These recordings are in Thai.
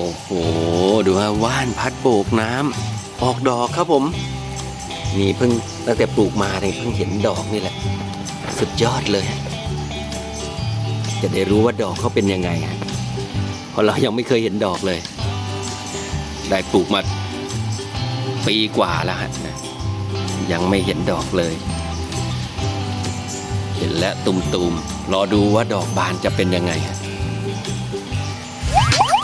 โอ้โห ดูว่าว่านพัดโบกน้ำออกดอกครับผม นี่เพิ่งตั้งแต่ปลูกมาเนี่ยเพิ่งเห็นดอกนี่แหละ สุดยอดเลย จะได้รู้ว่าดอกเขาเป็นยังไงฮะเพราะเรายังไม่เคยเห็นดอกเลย ได้ปลูกมาปีกว่าแล้วฮะยังไม่เห็นดอกเลย เห็นแล้วตุ่มๆรอดูว่าดอกบานจะเป็นยังไงฮะ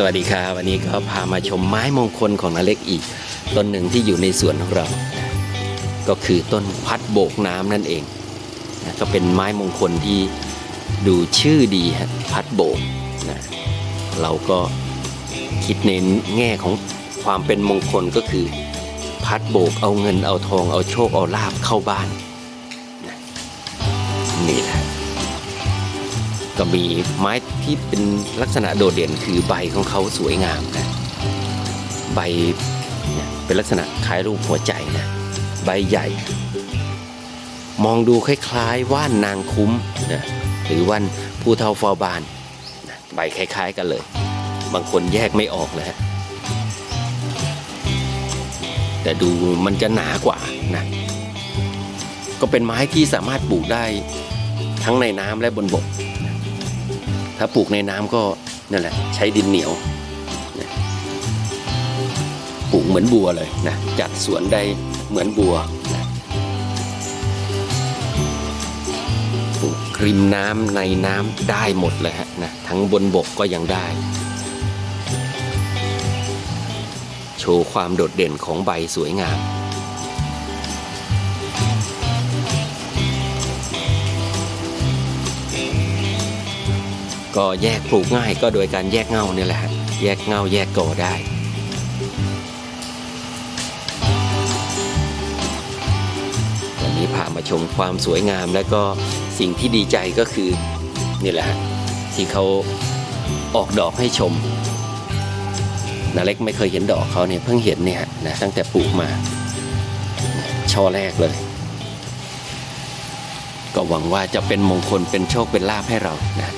สวัสดีครับวันนี้ก็พามาชมไม้มงคลของนาเล็กอีก ต้นหนึ่งที่อยู่ในสวนของเรา ก็คือต้นพัดโบกน้ำนั่นเองนะก็เป็นไม้มงคลที่ดูชื่อดีฮะพัดโบกนะเราก็คิดในแง่ของความเป็นมงคลก็คือ พัดโบกเอาเงินเอาทองเอาโชคเอาลาบเข้าบ้านนะนี่แหละ ก็มีไม้ที่เป็นลักษณะโดดเด่นคือใบของเขาสวยงามนะใบเป็นลักษณะคล้ายรูปหัวใจนะใบใหญ่ มองดูคล้ายๆว่านนางคุ้มนะหรือว่านผู้เท่าเฝ้าบานนะใบคล้ายๆกันเลย บางคนแยกไม่ออกเลยฮะแต่ดูมันจะหนากว่านะก็เป็นไม้ที่สามารถปลูกได้ทั้งในน้ำและบนบก ถ้าปลูกในน้ำก็นั่นแหละใช้ดินเหนียวปลูกเหมือนบัวเลยนะจัดสวนได้เหมือนบัวนะปลูกริมน้ำในน้ำได้หมดเลยฮะนะทั้งบนบกก็ยังได้ โชว์ความโดดเด่นของใบสวยงาม ก็แยกปลูกง่ายก็โดยการแยกเง่าเนี่ยแหละฮะแยกเง่าแยกกอได้วันนี้พามาชมความสวยงามแล้วก็สิ่งที่ดีใจก็คือนี่แหละฮะที่เขาออกดอกให้ชมนาเล็กไม่เคยเห็นดอกเขาเนี่ยเพิ่งเห็นเนี่ยนะตั้งแต่ปลูกมาช่อแรกเลย ก็หวังว่าจะเป็นมงคลเป็นโชคเป็นลาภให้เรานะ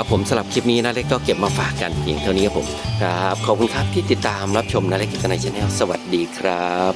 ครับผมสำหรับคลิปนี้นะเล็กก็เก็บมาฝากกันเพียงเท่านี้ครับผมครับขอบคุณครับที่ติดตามรับชมนะเล็กกิจในชาแนลสวัสดีครับ